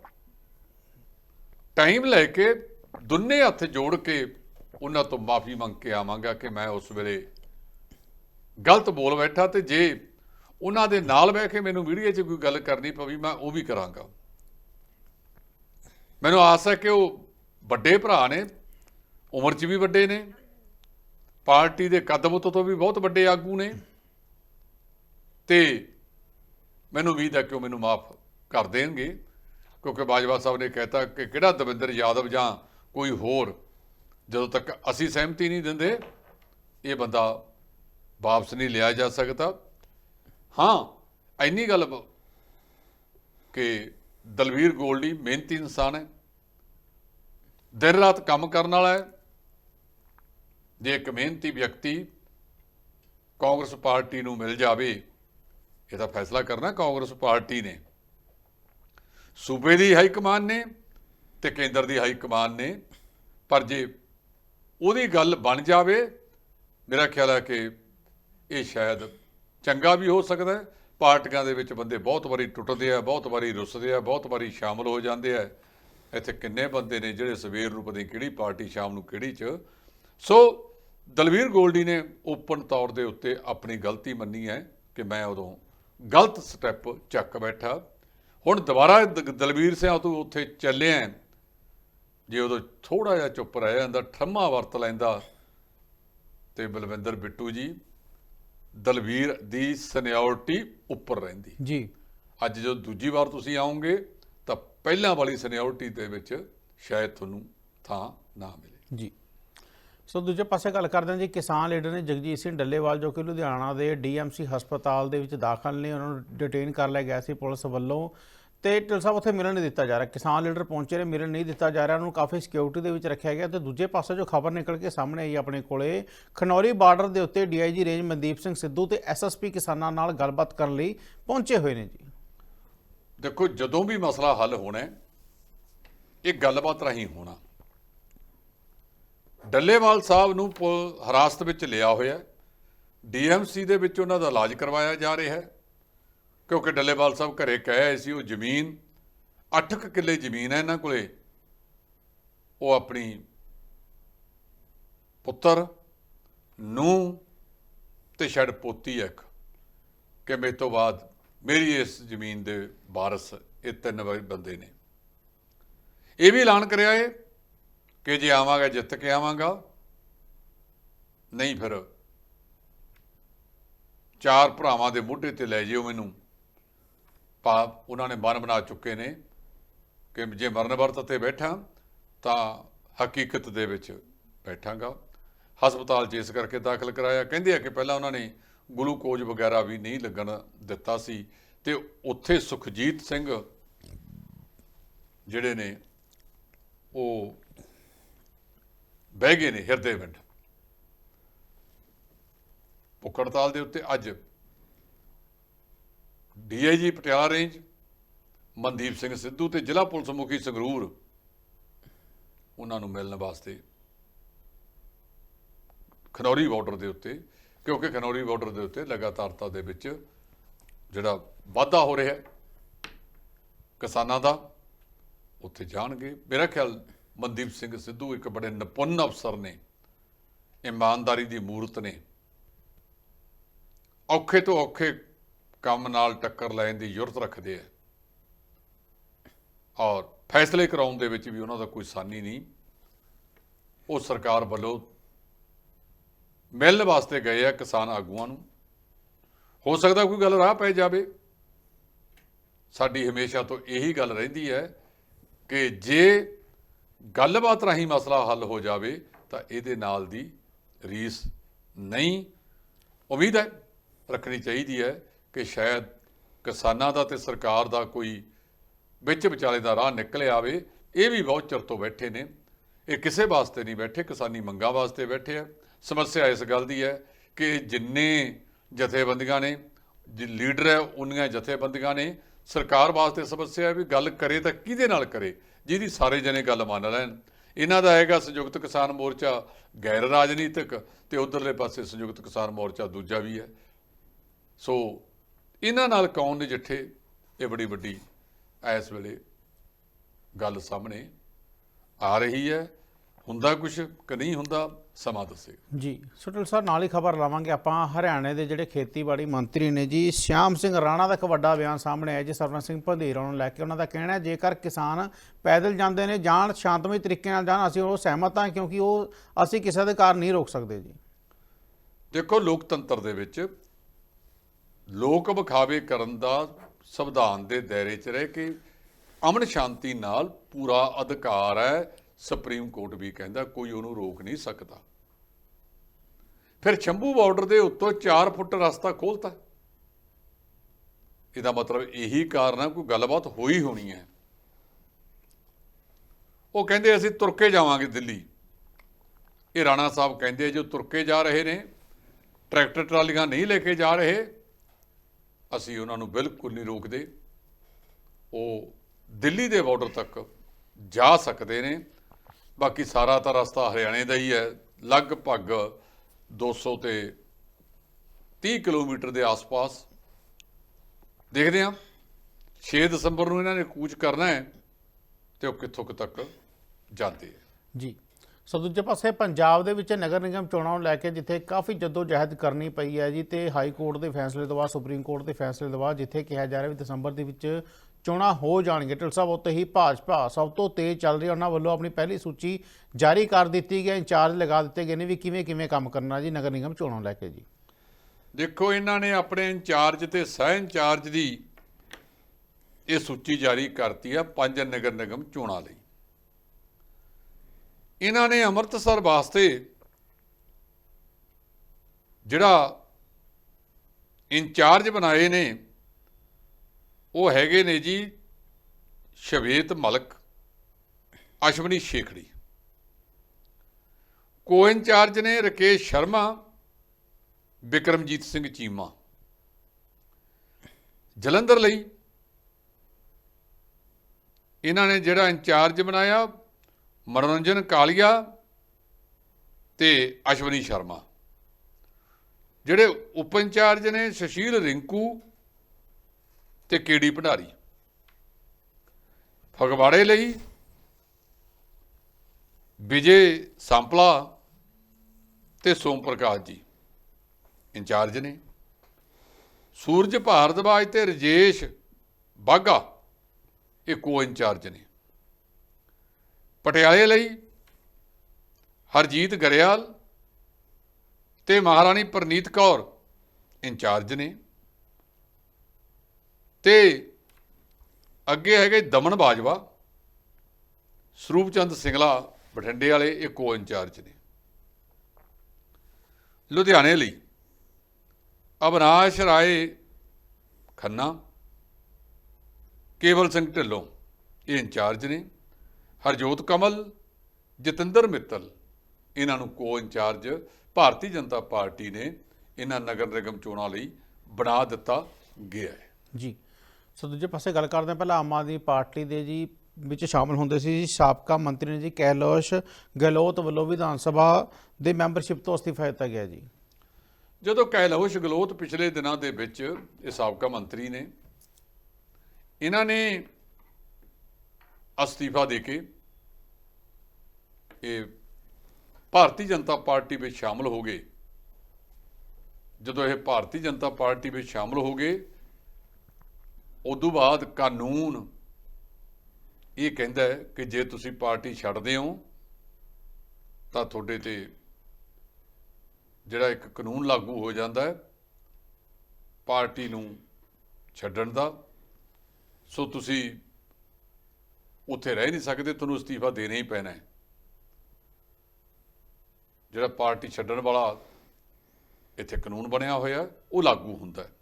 ਟਾਈਮ ਲੈ ਕੇ ਦੁੰਨੇ ਹੱਥ ਜੋੜ ਕੇ ਉਹਨਾਂ ਤੋਂ ਮਾਫੀ ਮੰਗ ਕੇ ਆਵਾਂਗਾ ਕਿ ਮੈਂ ਉਸ ਵੇਲੇ ਗਲਤ ਬੋਲ ਬੈਠਾ ਤੇ ਜੇ ਉਹਨਾਂ ਦੇ ਨਾਲ ਬਹਿ ਕੇ ਮੈਨੂੰ ਵੀਡੀਓ 'ਚ ਕੋਈ ਗੱਲ ਕਰਨੀ ਪਈ ਮੈਂ ਉਹ ਵੀ ਕਰਾਂਗਾ। ਮੈਨੂੰ ਆਸ ਹੈ ਕਿ ਉਹ ਵੱਡੇ ਭਰਾ ਨੇ, ਉਮਰ 'ਚ ਵੀ ਵੱਡੇ ਨੇ, ਪਾਰਟੀ ਦੇ ਕਦਮ ਤੋਂ ਵੀ ਬਹੁਤ ਵੱਡੇ ਆਗੂ ਨੇ ਤੇ ਮੈਨੂੰ ਉਮੀਦ ਹੈ ਕਿ ਉਹ ਮੈਨੂੰ ਮਾਫ ਕਰ ਦੇਣਗੇ। ਕਿਉਂਕਿ ਬਾਜਵਾ ਸਾਹਿਬ ਨੇ ਕਹਿਤਾ ਕਿ ਕਿਹੜਾ ਦਵਿੰਦਰ ਯਾਦਵ ਜਾਂ ਕੋਈ ਹੋਰ, ਜਦੋਂ ਤੱਕ ਅਸੀਂ ਸਹਿਮਤੀ ਨਹੀਂ ਦਿੰਦੇ, ਇਹ ਬੰਦਾ ਵਾਪਸ ਨਹੀਂ ਲਿਆ ਜਾ ਸਕਦਾ। ਹਾਂ, ਇੰਨੀ ਗੱਲ ਕਿ ਦਲਵੀਰ ਗੋਲਡੀ ਮਿਹਨਤੀ ਇਨਸਾਨ ਹੈ। ਦਿਨ ਰਾਤ ਕੰਮ ਕਰਨ ਵਾਲਾ ਹੈ। ਜੇ ਇੱਕ ਮਿਹਨਤੀ ਵਿਅਕਤੀ ਕਾਂਗਰਸ ਪਾਰਟੀ ਨੂੰ ਮਿਲ ਜਾਵੇ ਇਹਦਾ ਫੈਸਲਾ ਕਰਨਾ ਕਾਂਗਰਸ ਪਾਰਟੀ ਨੇ। ਸੂਬੇ ਦੀ ਹਾਈ ਕਮਾਨ ਨੇ ਤੇ ਕੇਂਦਰ ਦੀ ਹਾਈ ਕਮਾਨ ਨੇ। ਪਰ ਜੇ ਉਹਦੀ ਗੱਲ ਬਣ ਜਾਵੇ, ਮੇਰਾ ਖਿਆਲ ਹੈ ਕਿ ਇਹ ਸ਼ਾਇਦ ਚੰਗਾ ਵੀ ਹੋ ਸਕਦਾ ਹੈ। ਪਾਰਟੀਆਂ ਦੇ ਵਿੱਚ ਬੰਦੇ ਬਹੁਤ ਵਾਰੀ ਟੁੱਟਦੇ ਆ, ਬਹੁਤ ਵਾਰੀ ਰੁੱਸਦੇ ਆ, ਬਹੁਤ ਵਾਰੀ ਸ਼ਾਮਲ ਹੋ ਜਾਂਦੇ ਆ। ਇੱਥੇ ਕਿੰਨੇ ਬੰਦੇ ਨੇ ਜਿਹੜੇ ਸਵੇਰ ਨੂੰ ਪਤਾ ਨਹੀਂ ਕਿਹੜੀ ਪਾਰਟੀ, ਸ਼ਾਮ ਨੂੰ ਕਿਹੜੀ ਚ। ਸੋ ਦਲਵੀਰ ਗੋਲਡੀ ਨੇ ਓਪਨ ਤੌਰ ਦੇ ਉੱਤੇ ਆਪਣੀ ਗਲਤੀ ਮੰਨੀ ਹੈ ਕਿ ਮੈਂ ਉਦੋਂ ਗਲਤ ਸਟੈਪ ਚੱਕ ਬੈਠਾ। ਹੁਣ ਦੁਬਾਰਾ ਦਲਵੀਰ ਸਿੰਘ ਤੋਂ ਉੱਥੇ ਚੱਲਿਆ ਜੇ ਉਦੋਂ ਥੋੜਾ ਜਿਹਾ ਚੁੱਪ ਰਹਿ ਜਾਂਦਾ ਠੰਮਾ ਵਰਤ ਲੈਂਦਾ ਤੇ ਬਲਵਿੰਦਰ ਬਿੱਟੂ ਜੀ ਦਲਵੀਰ ਦੀ ਸਨਿਓਰਿਟੀ ਉੱਪਰ ਰਹਿੰਦੀ। ਜੀ। ਅੱਜ ਜਦੋਂ ਦੂਜੀ ਵਾਰ ਤੁਸੀਂ ਆਓਗੇ ਤਾਂ ਪਹਿਲਾਂ ਵਾਲੀ ਸਨਿਓਰਿਟੀ ਦੇ ਵਿੱਚ ਸ਼ਾਇਦ ਤੁਹਾਨੂੰ ਥਾਂ ਨਾ ਮਿਲੇ। ਜੀ। ਸੋ ਦੂਜੇ ਪਾਸੇ ਗੱਲ ਕਰਦੇ ਹਾਂ ਜੀ, ਕਿਸਾਨ ਲੀਡਰ ਨੇ ਜਗਜੀਤ ਸਿੰਘ ਡੱਲੇਵਾਲ, ਜੋ ਕਿ ਲੁਧਿਆਣਾ ਦੇ ਡੀਐਮਸੀ ਹਸਪਤਾਲ ਦੇ ਵਿੱਚ ਦਾਖਲ ਨੇ, ਉਹਨਾਂ ਨੂੰ ਡਿਟੇਨ ਕਰ ਲਿਆ ਗਿਆ ਸੀ ਪੁਲਿਸ ਵੱਲੋਂ। ਤੇ ਢਿੱਲ ਸਾਹਿਬ, ਉੱਥੇ ਮਿਲਣ ਨਹੀਂ ਦਿੱਤਾ ਜਾ ਰਿਹਾ। ਕਿਸਾਨ ਲੀਡਰ ਪਹੁੰਚੇ ਨੇ, ਮਿਲਣ ਨਹੀਂ ਦਿੱਤਾ ਜਾ ਰਿਹਾ। ਉਹਨਾਂ ਨੂੰ ਕਾਫੀ ਸਿਕਿਉਰਿਟੀ ਦੇ ਵਿੱਚ ਰੱਖਿਆ ਗਿਆ। ਤੇ ਦੂਜੇ ਪਾਸੇ ਜੋ ਖਬਰ ਨਿਕਲ ਕੇ ਸਾਹਮਣੇ ਆਈ ਆਪਣੇ ਕੋਲੇ, ਖਨੌਰੀ ਬਾਰਡਰ ਦੇ ਉੱਤੇ ਡੀਆਈਜੀ ਰੇਂਜ ਮਨਦੀਪ ਸਿੰਘ ਸਿੱਧੂ ਤੇ ਐਸਐਸਪੀ ਕਿਸਾਨਾਂ ਨਾਲ ਗੱਲਬਾਤ ਕਰਨ ਲਈ ਪਹੁੰਚੇ ਹੋਏ ਨੇ ਜੀ। ਦੇਖੋ, ਜਦੋਂ ਵੀ ਮਸਲਾ ਹੱਲ ਹੋਣਾ, ਇਹ ਗੱਲਬਾਤ ਰਾਹੀਂ ਹੋਣਾ। ਡੱਲੇਵਾਲ ਸਾਹਿਬ ਨੂੰ ਪੁ- ਹਿਰਾਸਤ ਵਿੱਚ ਲਿਆ ਹੋਇਆ ਡੀਐਮਸੀ ਦੇ ਵਿੱਚ ਉਹਨਾਂ ਦਾ ਇਲਾਜ ਕਰਵਾਇਆ ਜਾ ਰਿਹਾ ਹੈ। ਕਿਉਂਕਿ ਡੱਲੇਵਾਲ ਸਾਹਿਬ ਘਰੇ ਕਹਿ ਆਏ ਸੀ, ਉਹ ਜ਼ਮੀਨ 8 ਕਿੱਲੇ ਜ਼ਮੀਨ ਹੈ ਇਹਨਾਂ ਕੋਲੇ। ਉਹ ਆਪਣੀ ਪੁੱਤਰ ਨੂੰ ਤੇ ਛੜ ਪੋਤੀ ਇੱਕ, ਕਿ ਮੇਰੇ ਤੋਂ ਬਾਅਦ ਮੇਰੀ ਇਸ ਜ਼ਮੀਨ ਦੇ ਵਾਰਸ ਇਹ ਤਿੰਨ ਬੰਦੇ ਨੇ। ਇਹ ਵੀ ਐਲਾਨ ਕਰਿਆ ਏ ਕਿ ਜੇ ਆਵਾਂਗਾ, ਜਿੱਤ ਕੇ ਆਵਾਂਗਾ। ਨਹੀਂ ਫਿਰ, ਚਾਰ ਭਰਾਵਾਂ ਦੇ ਮੋਢੇ ਤੇ ਲੈ ਜਿਓ ਮੈਨੂੰ। ਪਾ ਉਹਨਾਂ ਨੇ ਮਨ ਬਣਾ ਚੁੱਕੇ ਨੇ ਕਿ ਜੇ ਮਰਨ ਵਰਤ ਤੇ ਬੈਠਾ, ਤਾਂ ਹਕੀਕਤ ਦੇ ਵਿੱਚ ਬੈਠਾਂਗਾ। ਹਸਪਤਾਲ 'ਚ ਇਸ ਕਰਕੇ ਦਾਖਲ ਕਰਾਇਆ। ਕਹਿੰਦੇ ਆ ਕਿ ਪਹਿਲਾਂ ਉਹਨਾਂ ਨੇ ਗਲੂਕੋਜ਼ ਵਗੈਰਾ ਵੀ ਨਹੀਂ ਲੱਗਣ ਦਿੱਤਾ ਸੀ ਤੇ ਉੱਥੇ ਸੁਖਜੀਤ ਸਿੰਘ ਜਿਹੜੇ ਨੇ, ਉਹ ਬਹਿ ਗਏ ਨੇ ਹਿਰਦੇ ਹਿਰਦੇਵਿੰਡ ਭੁੱਖ ਹੜਤਾਲ ਦੇ ਉੱਤੇ ਅੱਜ ਡੀਆਈਜੀ ਪਟਿਆਲਾ ਰੇਂਜ, ਮਨਦੀਪ ਸਿੰਘ ਸਿੱਧੂ ਤੇ ਜ਼ਿਲ੍ਹਾ ਪੁਲਿਸ ਮੁਖੀ ਸੰਗਰੂਰ ਉਹਨਾਂ ਨੂੰ ਮਿਲਣ ਵਾਸਤੇ ਖਨੌਰੀ ਬਾਰਡਰ ਦੇ ਉੱਤੇ, ਕਿਉਂਕਿ ਖਨੌਰੀ ਬਾਰਡਰ ਦੇ ਉੱਤੇ ਲਗਾਤਾਰਤਾ ਦੇ ਵਿੱਚ ਜਿਹੜਾ ਵਾਧਾ ਹੋ ਰਿਹਾ ਹੈ, ਕਿਸਾਨਾਂ ਦਾ ਉੱਥੇ ਜਾਣਗੇ। ਮੇਰਾ ਖਿਆਲ ਮਨਦੀਪ ਸਿੰਘ ਸਿੱਧੂ ਇੱਕ ਬੜੇ ਨਿਪੁੰਨ ਅਫਸਰ ਨੇ, ਇਮਾਨਦਾਰੀ ਦੀ ਮੂਰਤ ਨੇ। ਔਖੇ ਤੋਂ ਔਖੇ ਕੰਮ ਨਾਲ ਟੱਕਰ ਲੈਣ ਦੀ ਯੁਰਤ ਰੱਖਦੇ ਆ। ਔਰ ਫੈਸਲੇ ਕਰਾਉਣ ਦੇ ਵਿੱਚ ਵੀ ਉਹਨਾਂ ਦਾ ਕੋਈ ਸਾਨੀ ਨਹੀਂ। ਉਹ ਸਰਕਾਰ ਵੱਲੋਂ ਮਿਲਣ ਵਾਸਤੇ ਗਏ ਆ ਕਿਸਾਨ ਆਗੂਆਂ ਨੂੰ। ਹੋ ਸਕਦਾ ਕੋਈ ਗੱਲ ਰਾਹ ਪੈ ਜਾਵੇ। ਸਾਡੀ ਹਮੇਸ਼ਾ ਤੋਂ ਇਹੀ ਗੱਲ ਰਹਿੰਦੀ ਹੈ ਕਿ ਜੇ ਗੱਲਬਾਤ ਰਾਹੀਂ ਮਸਲਾ ਹੱਲ ਹੋ ਜਾਵੇ ਤਾਂ ਇਹਦੇ ਨਾਲ ਦੀ ਰੀਸ ਨਹੀਂ। ਉਮੀਦ ਹੈ, ਰੱਖਣੀ ਚਾਹੀਦੀ ਹੈ ਕਿ ਸ਼ਾਇਦ ਕਿਸਾਨਾਂ ਦਾ ਤੇ ਸਰਕਾਰ ਦਾ ਕੋਈ ਵਿੱਚ ਵਿਚਾਲੇ ਦਾ ਰਾਹ ਨਿਕਲ ਆਵੇ। ਇਹ ਵੀ ਬਹੁਤ ਚਿਰ ਤੋਂ ਬੈਠੇ ਨੇ। ਇਹ ਕਿਸੇ ਵਾਸਤੇ ਨਹੀਂ ਬੈਠੇ, ਕਿਸਾਨੀ ਮੰਗਾਂ ਵਾਸਤੇ ਬੈਠੇ ਆ। ਸਮੱਸਿਆ ਇਸ ਗੱਲ ਦੀ ਹੈ ਕਿ ਜਿੰਨੇ ਜਥੇਬੰਦੀਆਂ ਨੇ, ਜੇ ਲੀਡਰ ਹੈ, ਉਨੀਆਂ ਜਥੇਬੰਦੀਆਂ ਨੇ, ਸਰਕਾਰ ਵਾਸਤੇ ਸਮੱਸਿਆ ਹੈ ਵੀ ਗੱਲ ਕਰੇ ਤਾਂ ਕਿਹਦੇ ਨਾਲ ਕਰੇ? ਜਿਹਦੀ ਸਾਰੇ ਜਣੇ ਗੱਲ ਮੰਨ ਲੈਣ। ਇਹਨਾਂ ਦਾ ਹੈਗਾ ਸੰਯੁਕਤ ਕਿਸਾਨ ਮੋਰਚਾ ਗੈਰ ਰਾਜਨੀਤਿਕ ਤੇ ਉਧਰਲੇ ਪਾਸੇ ਸੰਯੁਕਤ ਕਿਸਾਨ ਮੋਰਚਾ ਦੂਜਾ ਵੀ ਹੈ। ਸੋ ਇਹਨਾਂ ਨਾਲ ਕੌਣ ਨਜਿੱਠੇ ਇਹ ਬੜੀ ਵੱਡੀ ਇਸ ਵੇਲੇ ਗੱਲ ਸਾਹਮਣੇ ਆ ਰਹੀ ਹੈ। ਹੁੰਦਾ ਕੁਝ ਕਿ ਨਹੀਂ ਹੁੰਦਾ ਸਮਾਂ ਦੱਸੇਗਾ। ਜੀ ਸੁਟਲ ਸਰ ਨਾਲ ਹੀ ਖਬਰ ਲਾਵਾਂਗੇ ਆਪਾਂ। ਹਰਿਆਣੇ ਦੇ ਜਿਹੜੇ ਖੇਤੀਬਾੜੀ ਮੰਤਰੀ ਨੇ ਜੀ ਸ਼ਿਆਮ ਸਿੰਘ ਰਾਣਾ ਦਾ ਇੱਕ ਵੱਡਾ ਬਿਆਨ ਸਾਹਮਣੇ ਆਇਆ ਜੀ ਸਰਵਨ ਸਿੰਘ ਭੰਦੇਰਾ ਨੂੰ ਲੈ ਕੇ। ਉਹਨਾਂ ਦਾ ਕਹਿਣਾ ਹੈ ਜੇਕਰ ਕਿਸਾਨ ਪੈਦਲ ਜਾਂਦੇ ਨੇ ਜਾਣ ਸ਼ਾਂਤਮਈ ਤਰੀਕੇ ਨਾਲ ਜਾਣ ਅਸੀਂ ਉਹ ਸਹਿਮਤ ਹਾਂ ਕਿਉਂਕਿ ਉਹ ਅਸੀਂ ਕਿਸੇ ਦੇ ਕਾਰ ਨਹੀਂ ਰੋਕ ਸਕਦੇ ਜੀ। ਦੇਖੋ ਲੋਕਤੰਤਰ ਦੇ ਵਿੱਚ ਲੋਕ ਵਿਖਾਵੇ ਕਰਨ ਦਾ ਸੰਵਿਧਾਨ ਦੇ ਦਾਇਰੇ 'ਚ ਰਹਿ ਕੇ ਅਮਨ ਸ਼ਾਂਤੀ ਨਾਲ ਪੂਰਾ ਅਧਿਕਾਰ ਹੈ ਸੁਪਰੀਮ ਕੋਰਟ ਵੀ ਕਹਿੰਦਾ ਕੋਈ ਉਹਨੂੰ ਰੋਕ ਨਹੀਂ ਸਕਦਾ। ਫਿਰ ਸ਼ੰਭੂ ਬਾਰਡਰ ਦੇ ਉੱਤੋਂ 4 ਫੁੱਟ ਰਸਤਾ ਖੋਲਤਾ। ਇਹਦਾ ਮਤਲਬ ਇਹੀ ਕਾਰਨ ਹੈ ਕੋਈ ਗੱਲਬਾਤ ਹੋਈ ਹੋਣੀ ਹੈ। ਉਹ ਕਹਿੰਦੇ ਅਸੀਂ ਤੁਰ ਕੇ ਜਾਵਾਂਗੇ ਦਿੱਲੀ। ਇਹ ਰਾਣਾ ਸਾਹਿਬ ਕਹਿੰਦੇ ਜੋ ਤੁਰ ਕੇ ਜਾ ਰਹੇ ਨੇ, ਟਰੈਕਟਰ ਟਰਾਲੀਆਂ ਨਹੀਂ ਲੈ ਕੇ ਜਾ ਰਹੇ, ਅਸੀਂ ਉਹਨਾਂ ਨੂੰ ਬਿਲਕੁਲ ਨਹੀਂ ਰੋਕਦੇ। ਉਹ ਦਿੱਲੀ ਦੇ ਬਾਰਡਰ ਤੱਕ ਜਾ ਸਕਦੇ ਨੇ। ਬਾਕੀ ਸਾਰਾ ਤਾਂ ਰਸਤਾ ਹਰਿਆਣੇ ਦਾ ਹੀ ਹੈ, ਲਗਭਗ 200 ਤੇ 30 ਕਿਲੋਮੀਟਰ ਦੇ ਆਸ-ਪਾਸ। ਦੇਖਦੇ ਹਾਂ 6 ਦਸੰਬਰ ਨੂੰ ਇਹਨਾਂ ਨੇ ਕੂਚ ਕਰਨਾ ਹੈ ਤੇ ਉਹ ਕਿੱਥੋਂ ਕੁ ਤੱਕ ਜਾਂਦੇ ਹੈ। ਜੀ। ਸੋ ਦੂਜੇ ਪਾਸੇ ਪੰਜਾਬ ਦੇ ਵਿੱਚ ਨਗਰ ਨਿਗਮ ਚੋਣਾਂ ਨੂੰ ਲੈ ਕੇ ਜਿੱਥੇ ਕਾਫੀ ਜਹਿਦ ਕਰਨੀ ਪਈ ਹੈ ਜੀ, ਤੇ ਹਾਈ ਕੋਰਟ ਦੇ ਫੈਸਲੇ ਤੋਂ ਬਾਅਦ, ਸੁਪਰੀਮ ਕੋਰਟ ਦੇ ਫੈਸਲੇ ਤੋਂ ਬਾਅਦ ਜਿੱਥੇ ਕਿਹਾ ਜਾ ਰਿਹਾ ਵੀ ਦਸੰਬਰ ਦੇ ਵਿੱਚ ਚੋਣਾਂ ਹੋ ਜਾਣਗੇ ਟਲ ਸਾਹਿਬ ਉੱਤੇ ਹੀ ਭਾਜਪਾ ਸਭ ਤੋਂ ਤੇਜ਼ ਚੱਲ ਰਹੀ ਹੈ। ਉਹਨਾਂ ਵੱਲੋਂ ਆਪਣੀ ਪਹਿਲੀ ਸੂਚੀ ਜਾਰੀ ਕਰ ਦਿੱਤੀ ਗਈ ਇੰਚਾਰਜ ਲਗਾ ਦਿੱਤੇ ਗਏ ਨੇ ਵੀ ਕਿਵੇਂ ਕਿਵੇਂ ਕੰਮ ਕਰਨਾ ਜੀ, ਨਗਰ ਨਿਗਮ ਚੋਣਾਂ ਲੈ ਕੇ ਜੀ। ਦੇਖੋ, ਇਹਨਾਂ ਨੇ ਆਪਣੇ ਇੰਚਾਰਜ ਤੇ ਸਹਿ ਇੰਚਾਰਜ ਦੀ ਇਹ ਸੂਚੀ ਜਾਰੀ ਕਰਤੀ ਆ ਪੰਜ ਨਗਰ ਨਿਗਮ ਚੋਣਾਂ ਲਈ। ਇਹਨਾਂ ਨੇ ਅੰਮ੍ਰਿਤਸਰ ਵਾਸਤੇ ਜਿਹੜਾ ਇੰਚਾਰਜ ਬਣਾਏ ਨੇ ਉਹ ਹੈਗੇ ਨੇ ਜੀ ਸ਼ਵੇਤ ਮਲਕ, ਅਸ਼ਵਨੀ ਸ਼ੇਖੜੀ। ਕੋ ਇੰਚਾਰਜ ਨੇ ਰਕੇਸ਼ ਸ਼ਰਮਾ, ਬਿਕਰਮਜੀਤ ਸਿੰਘ ਚੀਮਾ। ਜਲੰਧਰ ਲਈ ਇਹਨਾਂ ਨੇ ਜਿਹੜਾ ਇੰਚਾਰਜ ਬਣਾਇਆ, ਮਨੋਰੰਜਨ ਕਾਲੀਆ ਤੇ ਅਸ਼ਵਨੀ ਸ਼ਰਮਾ। ਜਿਹੜੇ ਉਪ ਇੰਚਾਰਜ ਨੇ, ਸੁਸ਼ੀਲ ਰਿੰਕੂ ਤੇ ਕੇਡੀ ਭੰਡਾਰੀ। ਫਗਵਾੜੇ ਲਈ ਵਿਜੇ ਸੰਪਲਾ ਤੇ ਸੋਮ ਪ੍ਰਕਾਸ਼ ਜੀ ਇੰਚਾਰਜ ਨੇ। ਸੂਰਜ ਭਾਰਦਵਾਜ ਤੇ ਰਜੇਸ਼ ਬਾਗਾ ਇਹ ਕੋ ਇੰਚਾਰਜ ਨੇ। ਪਟਿਆਲੇ ਲਈ ਹਰਜੀਤ ਗਰੇਵਾਲ ਤੇ ਮਹਾਰਾਣੀ ਪ੍ਰਨੀਤ ਕੌਰ ਇੰਚਾਰਜ ਨੇ। ਤੇ ਅੱਗੇ ਹੈਗੇ ਦਮਨ ਬਾਜਵਾ ਸਰੂਪ ਚੰਦ ਸਿੰਗਲਾ ਬਠਿੰਡੇ ਵਾਲੇ, ਇਹ ਕੋ ਇੰਚਾਰਜ ਨੇ। ਲੁਧਿਆਣੇ ਲਈ ਅਵਨਾਸ਼ ਰਾਏ ਖੰਨਾ, ਕੇਵਲ ਸਿੰਘ ਢਿੱਲੋਂ, ਇਹ ਇੰਚਾਰਜ ਨੇ। ਹਰਜੋਤ ਕਮਲ, ਜਤਿੰਦਰ ਮਿੱਤਲ, ਇਹਨਾਂ ਨੂੰ ਕੋ ਇੰਚਾਰਜ ਭਾਰਤੀ ਜਨਤਾ ਪਾਰਟੀ ਨੇ ਇਹਨਾਂ ਨਗਰ ਨਿਗਮ ਚੋਣਾਂ ਲਈ ਬਣਾ ਦਿੱਤਾ ਗਿਆ ਹੈ। ਜੀ। ਸੋ ਦੂਜੇ ਪਾਸੇ ਗੱਲ ਕਰਦੇ ਹਾਂ ਪਹਿਲਾਂ ਆਮ ਆਦਮੀ ਪਾਰਟੀ ਦੇ ਜੀ ਵਿੱਚ ਸ਼ਾਮਲ ਹੁੰਦੇ ਸੀ ਜੀ, ਸਾਬਕਾ ਮੰਤਰੀ ਨੇ ਜੀ ਕੈਲੋਸ਼ ਗਹਿਲੋਤ ਵੱਲੋਂ ਵਿਧਾਨ ਸਭਾ ਦੇ ਮੈਂਬਰਸ਼ਿਪ ਤੋਂ ਅਸਤੀਫਾ ਦਿੱਤਾ ਗਿਆ ਜੀ। ਜਦੋਂ ਕੈਲਾਸ਼ ਗਹਿਲੋਤ ਪਿਛਲੇ ਦਿਨਾਂ ਦੇ ਵਿੱਚ ਇਹ ਸਾਬਕਾ ਮੰਤਰੀ ਨੇ, ਇਹਨਾਂ ਨੇ ਅਸਤੀਫਾ ਦੇ ਕੇ ਇਹ ਭਾਰਤੀ ਜਨਤਾ ਪਾਰਟੀ ਵਿੱਚ ਸ਼ਾਮਲ ਹੋ ਗਏ। ਜਦੋਂ ਇਹ ਭਾਰਤੀ ਜਨਤਾ ਪਾਰਟੀ ਵਿੱਚ ਸ਼ਾਮਲ ਹੋ ਗਏ ਉਦੋਂ ਬਾਅਦ ਕਾਨੂੰਨ ਇਹ ਕਹਿੰਦਾ ਹੈ ਕਿ ਜੇ ਤੁਸੀਂ ਪਾਰਟੀ ਛੱਡਦੇ ਹੋ, ਤਾਂ ਤੁਹਾਡੇ ਤੇ ਜਿਹੜਾ ਇੱਕ ਕਾਨੂੰਨ ਲਾਗੂ ਹੋ ਜਾਂਦਾ ਹੈ, ਪਾਰਟੀ ਨੂੰ ਛੱਡਣ ਦਾ। ਸੋ ਤੁਸੀਂ ਉੱਥੇ ਰਹਿ ਨਹੀਂ ਸਕਦੇ, ਤੁਹਾਨੂੰ ਅਸਤੀਫਾ ਦੇਣਾ ਹੀ ਪੈਣਾ ਹੈ। ਜਿਹੜਾ ਪਾਰਟੀ ਛੱਡਣ ਵਾਲਾ ਇੱਥੇ ਕਾਨੂੰਨ ਬਣਿਆ ਹੋਇਆ, ਉਹ ਲਾਗੂ ਹੁੰਦਾ ਹੈ।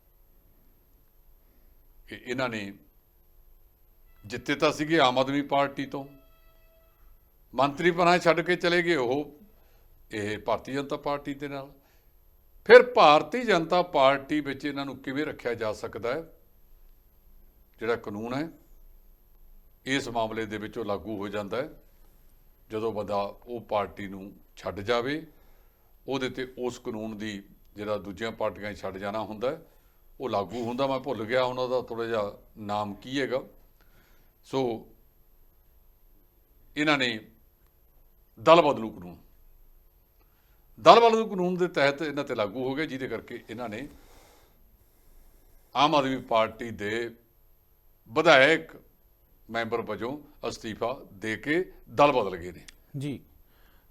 ਕਿ ਇਹਨਾਂ ਨੇ ਜਿੱਤੇ ਤਾਂ ਸੀਗੇ ਆਮ ਆਦਮੀ ਪਾਰਟੀ ਤੋਂ। ਮੰਤਰੀ ਬਣਾ ਛੱਡ ਕੇ ਚਲੇ ਗਏ ਉਹ ਇਹ ਭਾਰਤੀ ਜਨਤਾ ਪਾਰਟੀ ਦੇ ਨਾਲ। ਫਿਰ ਭਾਰਤੀ ਜਨਤਾ ਪਾਰਟੀ ਵਿੱਚ ਇਹਨਾਂ ਨੂੰ ਕਿਵੇਂ ਰੱਖਿਆ ਜਾ ਸਕਦਾ ਹੈ? ਜਿਹੜਾ ਕਾਨੂੰਨ ਹੈ ਇਸ ਮਾਮਲੇ ਦੇ ਵਿੱਚ ਉਹ ਲਾਗੂ ਹੋ ਜਾਂਦਾ ਹੈ। ਜਦੋਂ ਬੰਦਾ ਉਹ ਪਾਰਟੀ ਨੂੰ ਛੱਡ ਜਾਵੇ ਉਹਦੇ ਤੇ ਉਸ ਕਾਨੂੰਨ ਦੀ ਜਿਹੜਾ ਦੂਜੀਆਂ ਪਾਰਟੀਆਂ ਛੱਡ ਜਾਣਾ ਹੁੰਦਾ ਹੈ, ਉਹ ਲਾਗੂ ਹੁੰਦਾ, ਮੈਂ ਭੁੱਲ ਗਿਆ ਉਹਨਾਂ ਦਾ ਥੋੜਾ ਜਿਹਾ ਨਾਮ ਕੀ ਹੈਗਾ। ਸੋ ਇਹਨਾਂ ਨੇ ਦਲ ਬਦਲੂ ਕਾਨੂੰਨ ਦਲ ਬਦਲੂ ਕਾਨੂੰਨ ਦੇ ਤਹਿਤ ਇਹਨਾਂ ਤੇ ਲਾਗੂ ਹੋ ਗਿਆ ਜਿਹਦੇ ਕਰਕੇ ਇਹਨਾਂ ਨੇ ਆਮ ਆਦਮੀ ਪਾਰਟੀ ਦੇ ਵਿਧਾਇਕ ਮੈਂਬਰ ਵਜੋਂ ਅਸਤੀਫਾ ਦੇ ਕੇ ਦਲ ਬਦਲ ਗਏ ਨੇ। ਜੀ।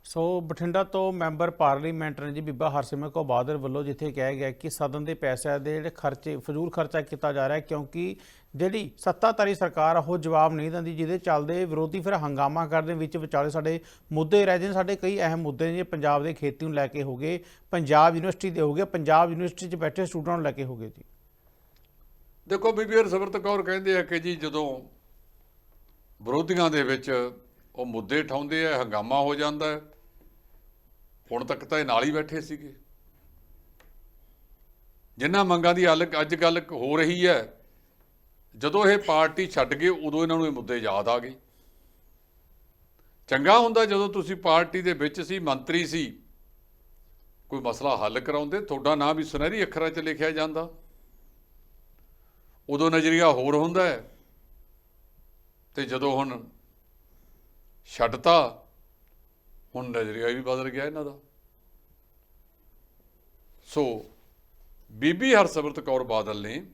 ਸੋ ਬਠਿੰਡਾ ਤੋਂ ਮੈਂਬਰ ਪਾਰਲੀਮੈਂਟ ਨੇ ਜੀ ਬੀਬਾ ਹਰਸਿਮਰਤ ਕੌਰ ਬਾਦਲ ਵੱਲੋਂ ਜਿੱਥੇ ਕਿਹਾ ਗਿਆ ਕਿ ਸਦਨ ਦੇ ਪੈਸਿਆਂ ਦੇ ਜਿਹੜੇ ਖਰਚੇ ਫਜ਼ੂਲ ਖਰਚਾ ਕੀਤਾ ਜਾ ਰਿਹਾ ਹੈ ਕਿਉਂਕਿ ਜਿਹੜੀ ਸੱਤਾਧਾਰੀ ਸਰਕਾਰ ਆ, ਉਹ ਜਵਾਬ ਨਹੀਂ ਦਿੰਦੀ ਜਿਹਦੇ ਚੱਲਦੇ ਵਿਰੋਧੀ ਫਿਰ ਹੰਗਾਮਾ ਕਰਦੇ ਵਿੱਚ ਵਿਚਾਲੇ ਸਾਡੇ ਮੁੱਦੇ ਰਹਿ ਜਾਂਦੇ ਸਾਡੇ ਕਈ ਅਹਿਮ ਮੁੱਦੇ ਨੇ ਪੰਜਾਬ ਦੇ ਖੇਤੀ ਨੂੰ ਲੈ ਕੇ ਹੋ ਗਏ ਪੰਜਾਬ ਯੂਨੀਵਰਸਿਟੀ ਦੇ ਹੋ ਗਏ ਪੰਜਾਬ ਯੂਨੀਵਰਸਿਟੀ 'ਚ ਬੈਠੇ ਸਟੂਡੈਂਟ ਨੂੰ ਲੈ ਕੇ ਹੋ ਗਏ ਜੀ। ਦੇਖੋ ਬੀਬੀ ਹਰਸਿਮਰਤ ਕੌਰ ਕਹਿੰਦੇ ਆ ਕਿ ਜੀ ਜਦੋਂ ਵਿਰੋਧੀਆਂ ਦੇ ਵਿੱਚ ਉਹ ਮੁੱਦੇ ਠਾਉਂਦੇ ਆ ਹੰਗਾਮਾ ਹੋ ਜਾਂਦਾ ਹੈ ਹੁਣ ਤੱਕ ਤਾਂ ਇਹ ਨਾਲ ਹੀ ਬੈਠੇ ਸੀਗੇ। ਜਿਨ੍ਹਾਂ ਮੰਗਾਂ ਦੀ ਹੱਲ ਅੱਜ ਗੱਲ ਹੋ ਰਹੀ ਹੈ, ਜਦੋਂ ਇਹ ਪਾਰਟੀ ਛੱਡ ਗਏ ਉਦੋਂ ਇਹਨਾਂ ਨੂੰ ਇਹ ਮੁੱਦੇ ਯਾਦ ਆ ਗਏ। ਚੰਗਾ ਹੁੰਦਾ ਜਦੋਂ ਤੁਸੀਂ ਪਾਰਟੀ ਦੇ ਵਿੱਚ ਸੀ, ਮੰਤਰੀ ਸੀ, ਕੋਈ ਮਸਲਾ ਹੱਲ ਕਰਾਉਂਦੇ, ਤੁਹਾਡਾ ਨਾਮ ਵੀ ਸੁਨਹਿਰੀ ਅੱਖਰਾਂ 'ਚ ਲਿਖਿਆ ਜਾਂਦਾ। ਉਦੋਂ ਨਜ਼ਰੀਆ ਹੋਰ ਹੁੰਦਾ ਹੈ। ਤੇ ਜਦੋਂ ਹੁਣ ਛੱਡਤਾ ਹੁਣ ਨਜ਼ਰੀਆ ਵੀ ਬਦਲ ਗਿਆ ਇਹਨਾਂ ਦਾ। ਸੋ, ਬੀਬੀ ਹਰਸਿਮਰਤ ਕੌਰ ਬਾਦਲ ਨੇ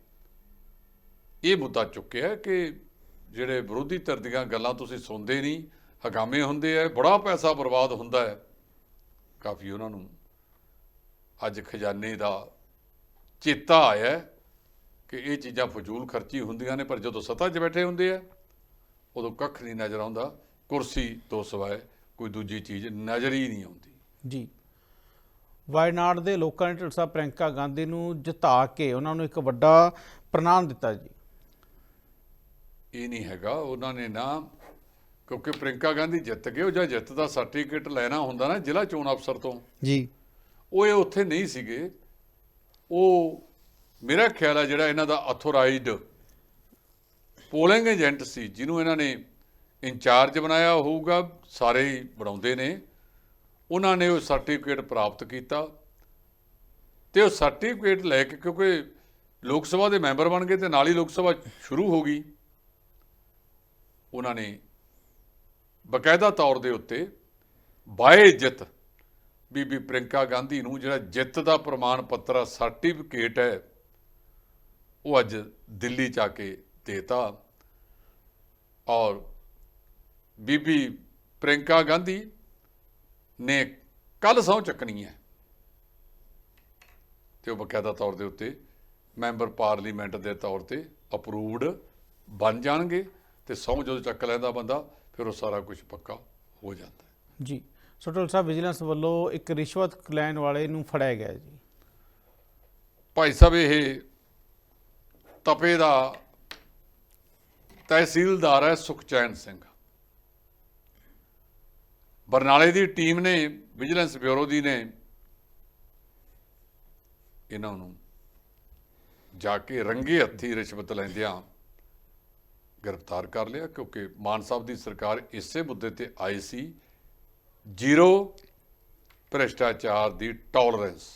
ਇਹ ਮੁੱਦਾ ਚੁੱਕਿਆ ਕਿ ਜਿਹੜੇ ਵਿਰੋਧੀ ਧਿਰ ਦੀਆਂ ਗੱਲਾਂ ਤੁਸੀਂ ਸੁਣਦੇ ਨਹੀਂ, ਹਗਾਮੇ ਹੁੰਦੇ ਆ, ਬੜਾ ਪੈਸਾ ਬਰਬਾਦ ਹੁੰਦਾ ਹੈ। ਕਾਫੀ ਉਹਨਾਂ ਨੂੰ ਅੱਜ ਖਜ਼ਾਨੇ ਦਾ ਚੇਤਾ ਆਇਆ ਕਿ ਇਹ ਚੀਜ਼ਾਂ ਫਜ਼ੂਲ ਖਰਚੀ ਹੁੰਦੀਆਂ ਨੇ, ਪਰ ਜਦੋਂ ਸੱਤਾ 'ਚ ਬੈਠੇ ਹੁੰਦੇ ਆ, ਉਦੋਂ ਕੱਖ ਨਹੀਂ ਨਜ਼ਰ ਆਉਂਦਾ। ਕੁਰਸੀ ਤੋਂ ਸਵਾਏ ਕੋਈ ਦੂਜੀ ਚੀਜ਼ ਨਜ਼ਰ ਹੀ ਨਹੀਂ ਆਉਂਦੀ। ਜੀ। ਵਾਇਨਾਡ ਦੇ ਲੋਕਾਂ ਨੇ ਸਾਹਿਬ ਪ੍ਰਿੰਕਾ ਗਾਂਧੀ ਨੂੰ ਜਿਤਾ ਕੇ ਉਹਨਾਂ ਨੂੰ ਇੱਕ ਵੱਡਾ ਪ੍ਰਣਾਮ ਦਿੱਤਾ ਜੀ। ਇਹ ਨਹੀਂ ਹੈਗਾ ਉਹਨਾਂ ਨੇ ਨਾ ਕਿਉਂਕਿ ਪ੍ਰਿੰਕਾ ਗਾਂਧੀ ਜਿੱਤ ਗਏ ਉਹ ਜਾਂ ਜਿੱਤ ਦਾ ਸਰਟੀਫਿਕੇਟ ਲੈਣਾ ਹੁੰਦਾ ਨਾ ਜ਼ਿਲ੍ਹਾ ਚੋਣ ਅਫਸਰ ਤੋਂ। ਜੀ। ਉਹ ਇਹ ਉੱਥੇ ਨਹੀਂ ਸੀਗੇ। ਉਹ ਮੇਰਾ ਖਿਆਲ ਹੈ ਜਿਹੜਾ ਇਹਨਾਂ ਦਾ ਅਥੋਰਾਈਜ਼ਡ ਪੋਲਿੰਗ ਏਜੰਟ ਸੀ ਜਿਹਨੂੰ ਇਹਨਾਂ ਨੇ ਇੰਚਾਰਜ ਬਣਾਇਆ ਹੋਊਗਾ, ਸਾਰੇ ਹੀ ਬਣਾਉਂਦੇ ਨੇ। ਉਹਨਾਂ ਨੇ ਉਹ ਸਰਟੀਫਿਕੇਟ ਪ੍ਰਾਪਤ ਕੀਤਾ ਤੇ ਉਹ ਸਰਟੀਫਿਕੇਟ ਲੈ ਕੇ ਕਿਉਂਕਿ ਲੋਕ ਸਭਾ ਦੇ ਮੈਂਬਰ ਬਣ ਗਏ ਤੇ ਨਾਲ ਹੀ ਲੋਕ ਸਭਾ ਸ਼ੁਰੂ ਹੋ ਗਈ। ਉਹਨਾਂ ਨੇ ਬਕਾਇਦਾ ਤੌਰ ਦੇ ਉੱਤੇ ਬਾਏ ਜਿੱਤ ਬੀਬੀ ਪ੍ਰਿੰਕਾ ਗਾਂਧੀ ਨੂੰ, ਜਿਹੜਾ ਜਿੱਤ ਦਾ ਪ੍ਰਮਾਣ ਪੱਤਰ ਸਰਟੀਫਿਕੇਟ ਹੈ, ਉਹ ਅੱਜ ਦਿੱਲੀ ਜਾ ਕੇ ਦੇਤਾ। ਔਰ ਬੀਬੀ ਪ੍ਰਿੰਕਾ ਗਾਂਧੀ ਨੇ ਕੱਲ ਸਹੁੰ ਚੱਕਣੀ ਹੈ। ਤੇ ਉਹ ਬਕਾਇਦਾ ਤੌਰ ਦੇ ਉੱਤੇ ਮੈਂਬਰ ਪਾਰਲੀਮੈਂਟ ਦੇ ਤੌਰ ਤੇ ਅਪਰੂਵਡ ਬਣ ਜਾਣਗੇ ਤੇ ਸਹੁੰ ਜਦੋਂ ਚੱਕ ਲੈਂਦਾ ਬੰਦਾ ਫਿਰ ਉਹ ਸਾਰਾ ਕੁਝ ਪੱਕਾ ਹੋ ਜਾਂਦਾ ਜੀ। ਸੋ ਢਿੰਡ ਸਾਹਿਬ ਵਿਜੀਲੈਂਸ ਵੱਲੋਂ ਇੱਕ ਰਿਸ਼ਵਤ ਲੈਣ ਵਾਲੇ ਨੂੰ ਫੜਿਆ ਗਿਆ ਜੀ। ਭਾਈ ਸਾਹਿਬ ਇਹ ਤਪੇ ਦਾ ਤਹਿਸੀਲਦਾਰ ਹੈ ਸੁਖਚੈਨ ਸਿੰਘ। ਬਰਨਾਲੇ ਦੀ ਟੀਮ ਨੇ, ਵਿਜੀਲੈਂਸ ਬਿਊਰੋ ਦੀ ਨੇ, ਇਹਨਾਂ ਨੂੰ ਜਾ ਕੇ ਰੰਗੇ ਹੱਥੀ ਰਿਸ਼ਵਤ ਲੈਂਦਿਆਂ ਗ੍ਰਿਫਤਾਰ ਕਰ ਲਿਆ, ਕਿਉਂਕਿ ਮਾਨ ਸਾਹਿਬ ਦੀ ਸਰਕਾਰ ਇਸੇ ਮੁੱਦੇ ਤੇ ਆਈ ਸੀ। ਜ਼ੀਰੋ ਭ੍ਰਿਸ਼ਟਾਚਾਰ ਦੀ ਟੋਲਰੈਂਸ।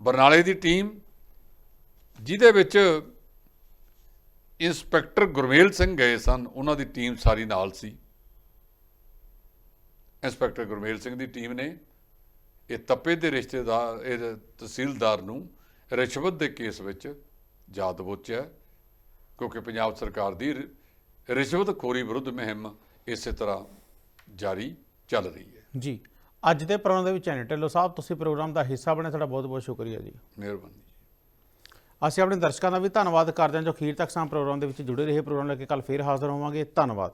ਬਰਨਾਲੇ ਦੀ ਟੀਮ, ਜਿਹਦੇ ਵਿੱਚ ਇੰਸਪੈਕਟਰ ਗੁਰਮੇਲ ਸਿੰਘ ਗਏ ਸਨ, ਉਹਨਾਂ ਦੀ ਟੀਮ ਸਾਰੀ ਨਾਲ ਸੀ। ਇੰਸਪੈਕਟਰ ਗੁਰਮੇਲ ਸਿੰਘ ਦੀ ਟੀਮ ਨੇ ਇਹ ਤੱਪੇ ਦੇ ਰਿਸ਼ਤੇਦਾਰ ਇਹ ਤਹਿਸੀਲਦਾਰ ਨੂੰ ਰਿਸ਼ਵਤ ਦੇ ਕੇਸ ਵਿੱਚ ਜਾ ਦਬੋਚਿਆ ਕਿਉਂਕਿ ਪੰਜਾਬ ਸਰਕਾਰ ਦੀ ਰਿਸ਼ਵਤਖੋਰੀ ਵਿਰੁੱਧ ਮੁਹਿੰਮ ਇਸੇ ਤਰ੍ਹਾਂ ਜਾਰੀ ਚੱਲ ਰਹੀ ਹੈ। ਜੀ ਅੱਜ ਦੇ ਪ੍ਰੋਗਰਾਮ ਦੇ ਵਿੱਚ ਐਨੀ ਢਿੱਲੋਂ ਸਾਹਿਬ ਤੁਸੀਂ ਪ੍ਰੋਗਰਾਮ ਦਾ ਹਿੱਸਾ ਬਣੇ ਤੁਹਾਡਾ ਬਹੁਤ ਬਹੁਤ ਸ਼ੁਕਰੀਆ ਜੀ। ਮਿਹਰਬਾਨੀ ਅਸੀਂ ਆਪਣੇ ਦਰਸ਼ਕਾਂ ਦਾ ਵੀ ਧੰਨਵਾਦ ਕਰਦੇ ਹਾਂ ਜੋ ਅਖੀਰ ਤੱਕ ਸਾਂ ਪ੍ਰੋਗਰਾਮ ਦੇ ਵਿੱਚ ਜੁੜੇ ਰਹੇ। ਪ੍ਰੋਗਰਾਮ ਲੈ ਕੇ ਕੱਲ ਫੇਰ ਹਾਜ਼ਰ ਹੋਵਾਂਗੇ। ਧੰਨਵਾਦ।